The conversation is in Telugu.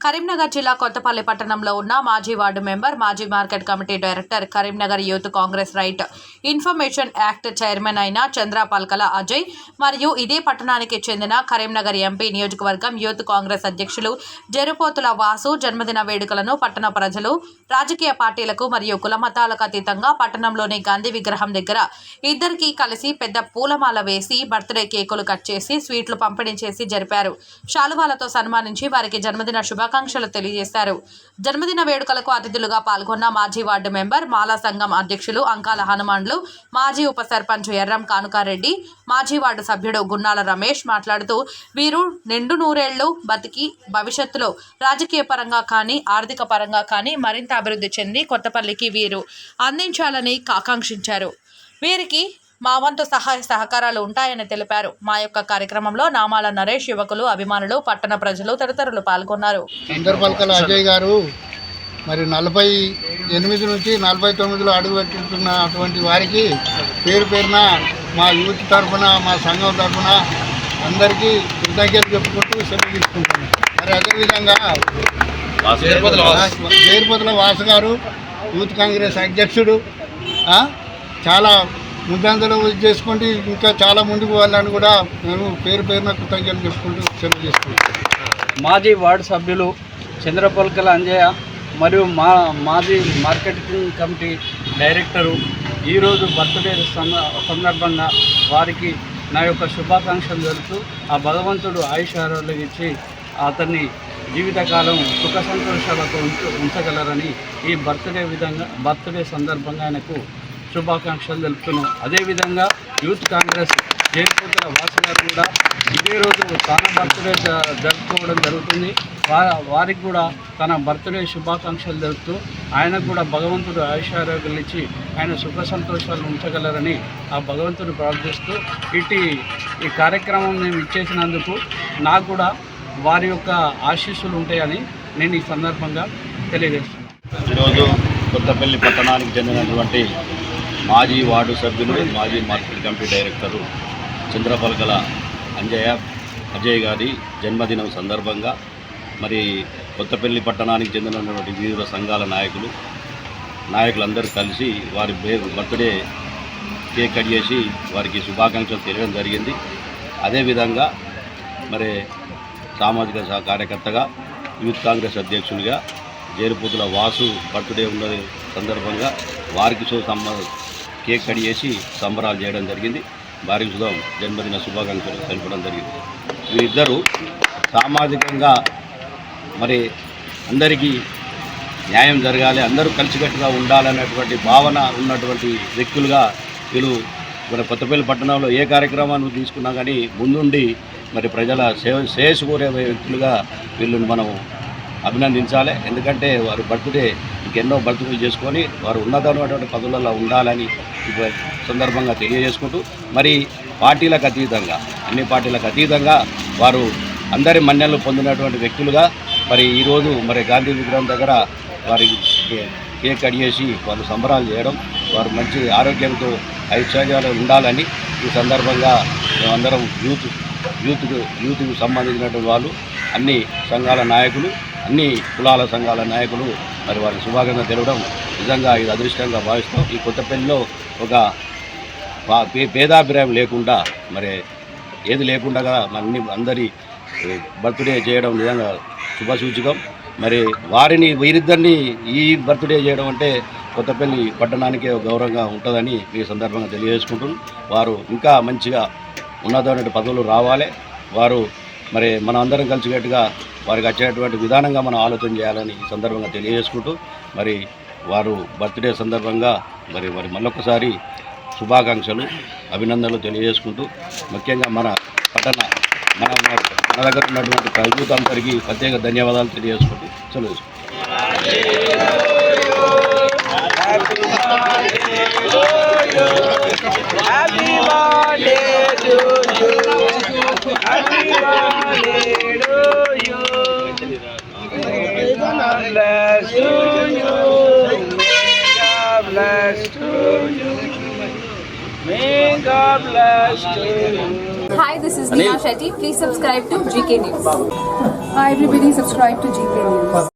Karimnagar జిల్లా కొత్తపల్లి పట్టణంలో ఉన్న మాజీ వార్డు మెంబర్ మాజీ market committee director Karimnagar youth Congress right information act chairman అయిన చంద్రపాల్కల అజయ్ మరియు ఇదే పట్టణానికి చెందిన కరీంనగర్ ఎంపీ నియోజకవర్గం యూత్ కాంగ్రెస్ అధ్యక్షులు జరుపోతుల వాసు జన్మదిన వేడుకలను పట్టణ ప్రజలు రాజకీయ పార్టీలకు మరియు కులమతాలకు అతీతంగా పట్టణంలోని గాంధీ విగ్రహం దగ్గర ఇద్దరికి కలిసి పెద్ద పూలమాల వేసి బర్త్డే కేకులు కట్ చేసి స్వీట్లు పంపిణీ చేసి జరిపారు. శాలువాలతో సన్మానించి వారికి జన్మదిన శుభ శుభాకాంక్షలు తెలియజేశారు. జన్మదిన వేడుకలకు అతిథులుగా పాల్గొన్న మాజీ వార్డు మెంబర్ మాలా సంఘం అధ్యక్షులు అంకాల హనుమాన్లు మాజీ ఉప సర్పంచ్ ఎర్రం కానుకారెడ్డి మాజీ వార్డు సభ్యుడు గున్నాల రమేష్ మాట్లాడుతూ వీరు నిండు నూరేళ్ళు బతికి భవిష్యత్తులో రాజకీయ పరంగా కానీ ఆర్థిక పరంగా కానీ మరింత అభివృద్ధి చెంది కొత్తపల్లికి వీరు అందించాలని ఆకాంక్షించారు. వీరికి మా వంతు సహాయ సహకారాలు ఉంటాయని తెలిపారు. మా యొక్క కార్యక్రమంలో నామాల నరేష్ యువకులు అభిమానులు పట్టణ ప్రజలు తదితరులు పాల్గొన్నారు. అజయ్ గారు మరి నలభై ఎనిమిది నుంచి నలభై తొమ్మిదిలో అడుగు పెట్టుతున్న అటువంటి వారికి పేరు పేరున మా యూత్ తరఫున మా సంఘం తరఫున అందరికీ కృతజ్ఞతలు చెప్పుకుంటూ సెలవు తీసుకుంటున్నాం. మరి అదేవిధంగా జైర్పతుల వాసు గారు యూత్ కాంగ్రెస్ అధ్యక్షుడు ఆ, చాలా ముందంజలో చేసుకోండి ఇంకా చాలా ముందుకు వెళ్ళాలని కూడా మేము పేరు పేరున కృతజ్ఞతలు చెప్పుకుంటూ సెలవు చేసుకుంటాం మాజీ వార్డు సభ్యులు చంద్రపల్కల అంజయ్య మరియు మా మాజీ మార్కెటింగ్ కమిటీ డైరెక్టరు ఈరోజు బర్త్డే సందర్భంగా వారికి నా యొక్క శుభాకాంక్షలు తెలుపుతూ ఆ భగవంతుడు ఆయుషారాలు ఆరోగ్యం ఇచ్చి అతన్ని జీవితకాలం సుఖ సంతోషాలతో ఉంచ ఉంచగలరని ఈ బర్త్డే విధంగా బర్త్డే సందర్భంగా ఆయనకు శుభాకాంక్షలు తెలుపుతున్నాం. అదేవిధంగా యూత్ కాంగ్రెస్ జయపూతల వాసు గారు కూడా ఇదే రోజు తన బర్త్డే జరుపుకోవడం జరుగుతుంది. వారికి కూడా తన బర్త్డే శుభాకాంక్షలు తెలుపుతూ ఆయనకు కూడా భగవంతుడు ఆయుషారోగ్యాలు ఇచ్చి ఆయన సుఖ సంతోషాలు ఉంచగలరని ఆ భగవంతుడు ప్రార్థిస్తూ ఇటు ఈ కార్యక్రమం మేము ఇచ్చేసినందుకు నాకు కూడా వారి యొక్క ఆశీస్సులు ఉంటాయని నేను ఈ సందర్భంగా తెలియజేస్తున్నాను. ఈరోజు కొత్తపల్లి పట్టణానికి చెందినటువంటి మాజీ వార్డు సభ్యులు మాజీ market committee director Chandrapalakala Anjaiah Ajay గారి జన్మదినం సందర్భంగా మరి కొత్తపల్లి పట్టణానికి చెందినటువంటి వివిధ సంఘాల నాయకులు నాయకులందరూ కలిసి వారి బర్త్డే కేక్ కట్ చేసి వారికి శుభాకాంక్షలు తెలియడం జరిగింది. అదేవిధంగా మరి సామాజిక కార్యకర్తగా యూత్ కాంగ్రెస్ అధ్యక్షునిగా జేరుపూతుల వాసు బర్త్డే ఉన్న సందర్భంగా వారికి సో కేక్ కట్ చేసి సంబరాలు చేయడం జరిగింది. భారీ సుధం జన్మదిన శుభాకాంక్షలు తెలపడం జరిగింది. వీరిద్దరూ సామాజికంగా మరి అందరికీ న్యాయం జరగాలి అందరూ కలిసికట్టుగా ఉండాలనేటువంటి భావన ఉన్నటువంటి వ్యక్తులుగా వీళ్ళు మన కొత్తపల్లి పట్టణంలో ఏ కార్యక్రమాన్ని తీసుకున్నా కానీ ముందుండి మరి ప్రజల సేవ శ్రేయస్సు కోరే వ్యక్తులుగా వీళ్ళని మనం అభినందించాలి. ఎందుకంటే వారు బర్త్డే ఇంకెన్నో బర్త్డేలు చేసుకొని వారు ఉన్నతమైనటువంటి పదవులలో ఉండాలని సందర్భంగా తెలియజేసుకుంటూ మరి పార్టీలకు అతీతంగా అన్ని పార్టీలకు అతీతంగా వారు అందరి మన్నెలు పొందినటువంటి వ్యక్తులుగా మరి ఈరోజు మరి గాంధీ విగ్రహం దగ్గర వారికి కేక్ కట్ చేసి వాళ్ళు సంబరాలు చేయడం వారు మంచి ఆరోగ్యంతో ఐశ్వర్యాలు ఉండాలని ఈ సందర్భంగా మేమందరం యూత్ యూత్కు యూత్కు సంబంధించినటువంటి వాళ్ళు అన్ని సంఘాల నాయకులు అన్ని కులాల సంఘాల నాయకులు మరి వారికి శుభాకాంక్షలు తెలవడం నిజంగా ఇది అదృష్టంగా భావిస్తాం ఈ కొత్తపల్లిలో ఒక పా- పే- భేదాభిప్రాయం లేకుండా మరి ఏది లేకుండా అన్ని అందరి బర్త్డే చేయడం నిజంగా శుభసూచకం. మరి వారిని వీరిద్దరిని ఈ బర్త్డే చేయడం అంటే కొత్తపల్లి పట్టణానికే గౌరవంగా ఉంటుందని మీ సందర్భంగా తెలియజేసుకుంటున్నాం. వారు ఇంకా మంచిగా ఉన్నతమైన పదవులు రావాలి. వారు మరి మనం అందరం కలిసికట్టుగా వారికి వచ్చేటువంటి విధానంగా మనం ఆలోచన చేయాలని ఈ సందర్భంగా తెలియజేసుకుంటూ మరి వారు బర్త్డే సందర్భంగా మరి మరి మళ్ళొకసారి శుభాకాంక్షలు అభినందనలు తెలియజేసుకుంటూ ముఖ్యంగా మన పట్టణ మన మన దగ్గర ఉన్నటువంటి ప్రభుత్వానికి ప్రత్యేక ధన్యవాదాలు తెలియజేసుకుంటూ సెలవు bless to you. God bless to you. May God bless to you. Hi, this is Neema Shetty. Please subscribe to GK News. Everybody subscribe to GK News.